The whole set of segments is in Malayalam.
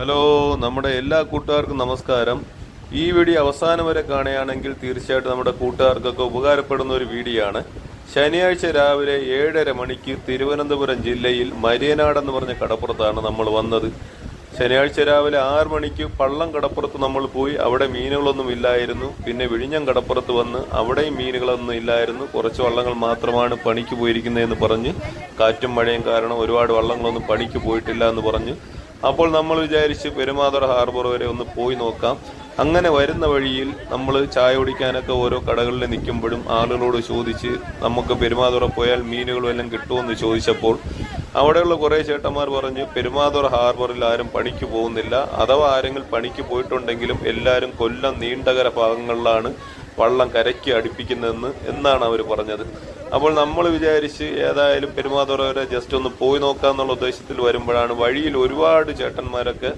ഹലോ നമ്മുടെ എല്ലാ കൂട്ടുകാർക്കും നമസ്കാരം. ഈ വീഡിയോ അവസാനം വരെ കാണുകയാണെങ്കിൽ തീർച്ചയായിട്ടും നമ്മുടെ കൂട്ടുകാർക്കൊക്കെ ഉപകാരപ്പെടുന്ന ഒരു വീഡിയോ ആണ്. ശനിയാഴ്ച രാവിലെ ഏഴര മണിക്ക് തിരുവനന്തപുരം ജില്ലയിൽ മരിയനാട് എന്ന് പറഞ്ഞ കടപ്പുറത്താണ് നമ്മൾ വന്നത്. ശനിയാഴ്ച രാവിലെ ആറ് മണിക്ക് പള്ളം കടപ്പുറത്ത് നമ്മൾ പോയി. അവിടെ മീനുകളൊന്നും ഇല്ലായിരുന്നു. പിന്നെ വിഴിഞ്ഞം കടപ്പുറത്ത് വന്ന് അവിടെയും മീനുകളൊന്നും ഇല്ലായിരുന്നു. കുറച്ച് വള്ളങ്ങൾ മാത്രമാണ് പണിക്ക് പോയിരിക്കുന്നതെന്ന് പറഞ്ഞ് കാറ്റും മഴയും കാരണം ഒരുപാട് വള്ളങ്ങളൊന്നും പണിക്ക് പോയിട്ടില്ല എന്ന് പറഞ്ഞ് അപ്പോൾ നമ്മൾ വിചാരിച്ച് പെരുമാതുറ ഹാർബർ വരെ ഒന്ന് പോയി നോക്കാം. അങ്ങനെ വരുന്ന വഴിയിൽ നമ്മൾ ചായ കുടിക്കാനൊക്കെ ഓരോ കടകളിൽ നിൽക്കുമ്പോഴും ആളുകളോട് ചോദിച്ച് നമുക്ക് പെരുമാതുറ പോയാൽ മീനുകൾ എല്ലാം കിട്ടുമെന്ന് ചോദിച്ചപ്പോൾ അവിടെയുള്ള കുറേ ചേട്ടന്മാർ പറഞ്ഞു പെരുമാതുറ ഹാർബറിൽ ആരും പണിക്ക് പോകുന്നില്ല. അഥവാ ആരെങ്കിലും പണിക്ക് പോയിട്ടുണ്ടെങ്കിലും എല്ലാവരും കൊല്ലം നീണ്ടകര ഭാഗങ്ങളിലാണ് വള്ളം കരയ്ക്ക് അടുപ്പിക്കുന്നതെന്ന് എന്നാണ് അവർ പറഞ്ഞത്. അപ്പോൾ നമ്മൾ വിചാരിച്ച് ഏതായാലും പെരുമാതുറ വരെ ജസ്റ്റ് ഒന്ന് പോയി നോക്കാന്നുള്ള ഉദ്ദേശത്തിൽ വരുമ്പോഴാണ് വഴിയിൽ ഒരുപാട് ചേട്ടന്മാരൊക്കെ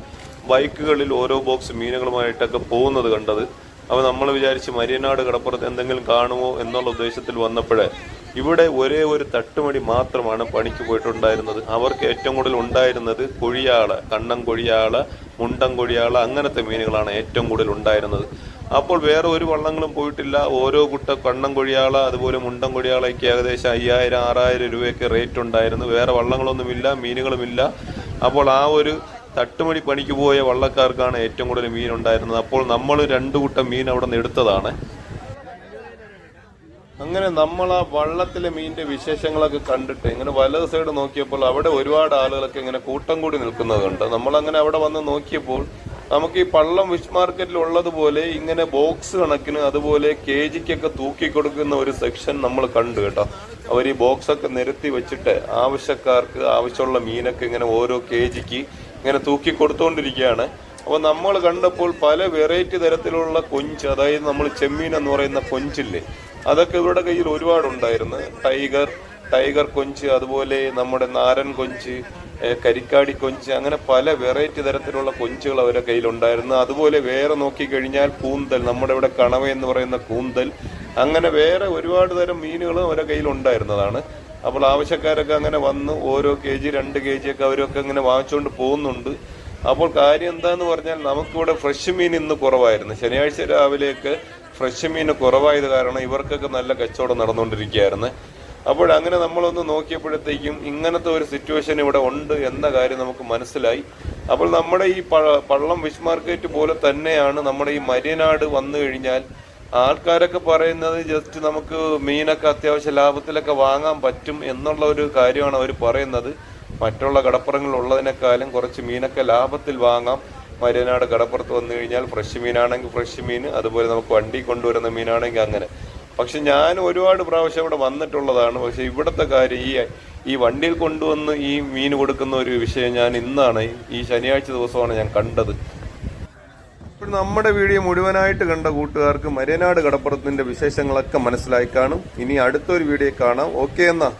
ബൈക്കുകളിൽ ഓരോ ബോക്സ് മീനുകളുമായിട്ടൊക്കെ പോകുന്നത് കണ്ടത്. അപ്പോൾ നമ്മൾ വിചാരിച്ച് മരിയനാട് കടപ്പുറത്ത് എന്തെങ്കിലും കാണുമോ എന്നുള്ള ഉദ്ദേശത്തിൽ വന്നപ്പോഴേ ഇവിടെ ഒരേ ഒരു തട്ടുമണി മാത്രമാണ് പണിക്ക് പോയിട്ടുണ്ടായിരുന്നത്. അവർക്ക് ഏറ്റവും കൂടുതൽ ഉണ്ടായിരുന്നത് കൊഴിയാള കണ്ണം കൊഴിയാള മുണ്ടം കൊഴിയാള അങ്ങനത്തെ മീനുകളാണ് ഏറ്റവും കൂടുതൽ ഉണ്ടായിരുന്നത്. അപ്പോൾ വേറെ ഒരു വള്ളങ്ങളും പോയിട്ടില്ല. ഓരോ കുട്ട കണ്ണം കൊഴിയാള അതുപോലെ മുണ്ടൻ കൊഴിയാളയ്ക്ക് ഏകദേശം അയ്യായിരം ആറായിരം രൂപയൊക്കെ റേറ്റ് ഉണ്ടായിരുന്നു. വേറെ വള്ളങ്ങളൊന്നുമില്ല മീനുകളുമില്ല. അപ്പോൾ ആ ഒരു തട്ടുമണി പണിക്ക് പോയ വള്ളക്കാർക്കാണ് ഏറ്റവും കൂടുതൽ മീൻ ഉണ്ടായിരുന്നത് അപ്പോൾ നമ്മൾ രണ്ടു കൂട്ടം മീൻ അവിടെ നിന്ന് എടുത്തതാണ്. അങ്ങനെ നമ്മൾ ആ വള്ളത്തിലെ മീനിന്റെ വിശേഷങ്ങളൊക്കെ കണ്ടിട്ട് ഇങ്ങനെ വലത് സൈഡ് നോക്കിയപ്പോൾ അവിടെ ഒരുപാട് ആളുകളൊക്കെ ഇങ്ങനെ കൂട്ടം കൂടി നിൽക്കുന്നത് കണ്ട്. നമ്മൾ അങ്ങനെ അവിടെ വന്ന് നോക്കിയപ്പോൾ നമുക്ക് ഈ പള്ളം ഫിഷ് മാർക്കറ്റിൽ ഉള്ളതുപോലെ ഇങ്ങനെ ബോക്സ് കണക്കിന് അതുപോലെ കെ ജിക്കൊക്കെ തൂക്കി കൊടുക്കുന്ന ഒരു സെക്ഷൻ നമ്മൾ കണ്ടു കേട്ടോ. അവർ ഈ ബോക്സൊക്കെ നിരത്തി വെച്ചിട്ട് ആവശ്യക്കാർക്ക് ആവശ്യമുള്ള മീനൊക്കെ ഇങ്ങനെ ഓരോ കെ ജിക്ക് ഇങ്ങനെ തൂക്കി കൊടുത്തുകൊണ്ടിരിക്കുകയാണ് അപ്പോൾ നമ്മൾ കണ്ടപ്പോൾ പല വെറൈറ്റി തരത്തിലുള്ള കൊഞ്ച് അതായത് നമ്മൾ ചെമ്മീൻ എന്ന് പറയുന്ന കൊഞ്ചില്ലേ അതൊക്കെ ഇവരുടെ കയ്യിൽ ഒരുപാടുണ്ടായിരുന്നു. ടൈഗർ ടൈഗർ കൊഞ്ച് അതുപോലെ നമ്മുടെ നാരൻ കൊഞ്ച് കരിക്കാടി കൊഞ്ച് അങ്ങനെ പല വെറൈറ്റി തരത്തിലുള്ള കൊഞ്ചുകൾ അവരുടെ കയ്യിലുണ്ടായിരുന്നു. അതുപോലെ വേറെ നോക്കിക്കഴിഞ്ഞാൽ കൂന്തൽ നമ്മുടെ ഇവിടെ കണവ എന്ന് പറയുന്ന കൂന്തൽ. അങ്ങനെ വേറെ ഒരുപാട് തരം മീനുകളും അവരുടെ കയ്യിലുണ്ടായിരുന്നതാണ്. അപ്പോൾ ആവശ്യക്കാരൊക്കെ അങ്ങനെ വന്ന് ഓരോ കെ ജി രണ്ട് കെ ജി ഒക്കെ അവരൊക്കെ ഇങ്ങനെ വാങ്ങിച്ചുകൊണ്ട് പോകുന്നുണ്ട്. അപ്പോൾ കാര്യം എന്താന്ന് പറഞ്ഞാൽ നമുക്കിവിടെ ഫ്രഷ് മീൻ ഇന്ന് കുറവായിരുന്നു. ശനിയാഴ്ച രാവിലെയൊക്കെ ഫ്രഷ് മീൻ കുറവായത് കാരണം ഇവർക്കൊക്കെ നല്ല കച്ചവടം നടന്നുകൊണ്ടിരിക്കുകയായിരുന്നു. അപ്പോൾ അങ്ങനെ നമ്മളൊന്ന് നോക്കിയപ്പോഴത്തേക്കും ഇങ്ങനത്തെ ഒരു സിറ്റുവേഷൻ ഇവിടെ ഉണ്ട് എന്ന കാര്യം നമുക്ക് മനസ്സിലായി. അപ്പോൾ നമ്മുടെ ഈ പള്ളം ഫിഷ് മാർക്കറ്റ് പോലെ തന്നെയാണ് നമ്മുടെ ഈ മരിയനാട് വന്നു കഴിഞ്ഞാൽ ആൾക്കാരൊക്കെ പറയുന്നത് ജസ്റ്റ് നമുക്ക് മീനൊക്കെ അത്യാവശ്യ ലാഭത്തിലൊക്കെ വാങ്ങാൻ പറ്റും എന്നുള്ള ഒരു കാര്യമാണ് അവർ പറയുന്നത്. മറ്റുള്ള കടപ്പുറങ്ങളിൽ ഉള്ളതിനേക്കാളും കുറച്ച് മീനൊക്കെ ലാഭത്തിൽ വാങ്ങാം. മരിയനാട് കടപ്പുറത്ത് വന്നു കഴിഞ്ഞാൽ ഫ്രഷ് മീനാണെങ്കിൽ ഫ്രഷ് മീൻ അതുപോലെ നമുക്ക് വണ്ടി കൊണ്ടുവരുന്ന മീനാണെങ്കിൽ അങ്ങനെ. പക്ഷെ ഞാൻ ഒരുപാട് പ്രാവശ്യം ഇവിടെ വന്നിട്ടുള്ളതാണ്. പക്ഷെ ഇവിടുത്തെ കാര്യം ഈ ഈ വണ്ടിയിൽ കൊണ്ടുവന്ന് ഈ മീൻ കൊടുക്കുന്ന ഒരു വിഷയം ഞാൻ ഇന്നാണ് ഈ ശനിയാഴ്ച ദിവസമാണ് ഞാൻ കണ്ടത്. ഇപ്പോൾ നമ്മുടെ വീഡിയോ മുഴുവനായിട്ട് കണ്ട കൂട്ടുകാർക്ക് മരിയനാട് കടപ്പുറത്തിന്റെ വിശേഷങ്ങളൊക്കെ മനസ്സിലായി കാണും. ഇനി അടുത്തൊരു വീഡിയോ കാണാം. ഓക്കെ എന്നാ.